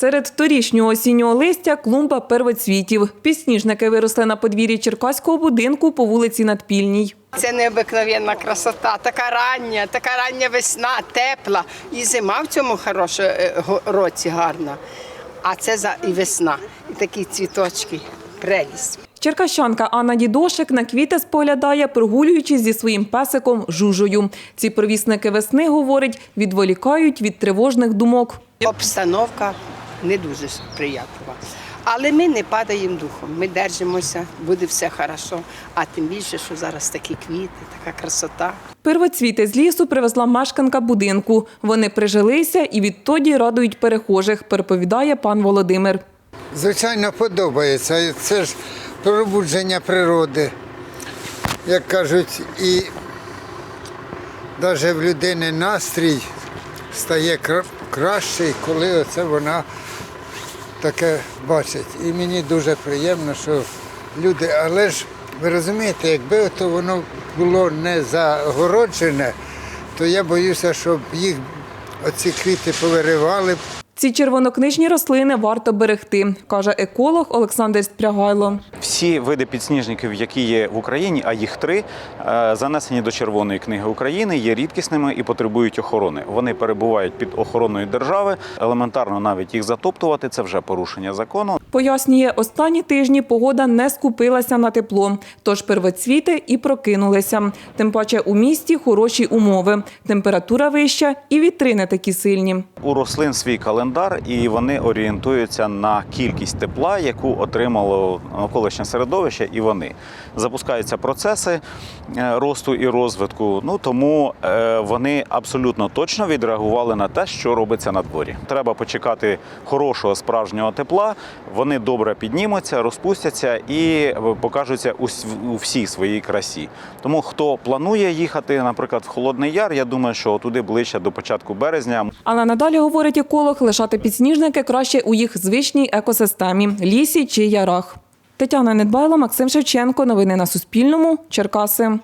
Серед торішнього осіннього листя клумба первоцвітів. Підсніжники виросли на подвір'ї черкаського будинку по вулиці Надпільній. Це необикновенна красота, така рання, така рання весна, тепла. І зима в цьому хороша е, році гарна. А це за і весна, і такі цвіточки, прелість. Черкащанка Анна Дідошик на квіти споглядає, прогулюючись зі своїм песиком Жужою. Ці провісники весни, говорить, відволікають від тривожних думок. Обстановка не дуже приятлива. Але ми не падаємо духом, ми держимося, буде все хорошо. А тим більше, що зараз такі квіти, така красота. Первоцвіти з лісу привезла мешканка будинку. Вони прижилися і відтоді радують перехожих, переповідає пан Володимир. Звичайно, подобається. Це ж пробудження природи. Як кажуть, і навіть в людини настрій стає кра- кращий, коли оце вона таке бачить. І мені дуже приємно, що люди, але ж ви розумієте, якби то воно було не загороджене, то я боюся, щоб їх оці квіти повиривали, Ці червонокнижні рослини варто берегти, каже еколог Олександр Спрягайло. Всі види підсніжників, які є в Україні, а їх три, е, занесені до Червоної книги України, є рідкісними і потребують охорони. Вони перебувають під охороною держави. Елементарно навіть їх затоптувати це вже порушення закону. Пояснює, останні тижні погода не скупилася на тепло, тож первоцвіти і прокинулися. Тим паче у місті хороші умови. Температура вища і вітри не такі сильні. У рослин свій календар, і вони орієнтуються на кількість тепла, яку отримало навколишнє середовище, і вони запускаються процеси е, росту і розвитку. Ну тому е, вони абсолютно точно відреагували на те, що робиться на дворі. Треба почекати хорошого справжнього тепла. Вони добре піднімуться, розпустяться і е, покажуться у всій своїй красі. Тому хто планує їхати, наприклад, в Холодний Яр, я думаю, що туди ближче до початку березня Але надалі, говорить еколог, лишати підсніжники краще у їх звичній екосистемі – лісі чи ярах. Тетяна Недбайло, Максим Шевченко. Новини на Суспільному. Черкаси.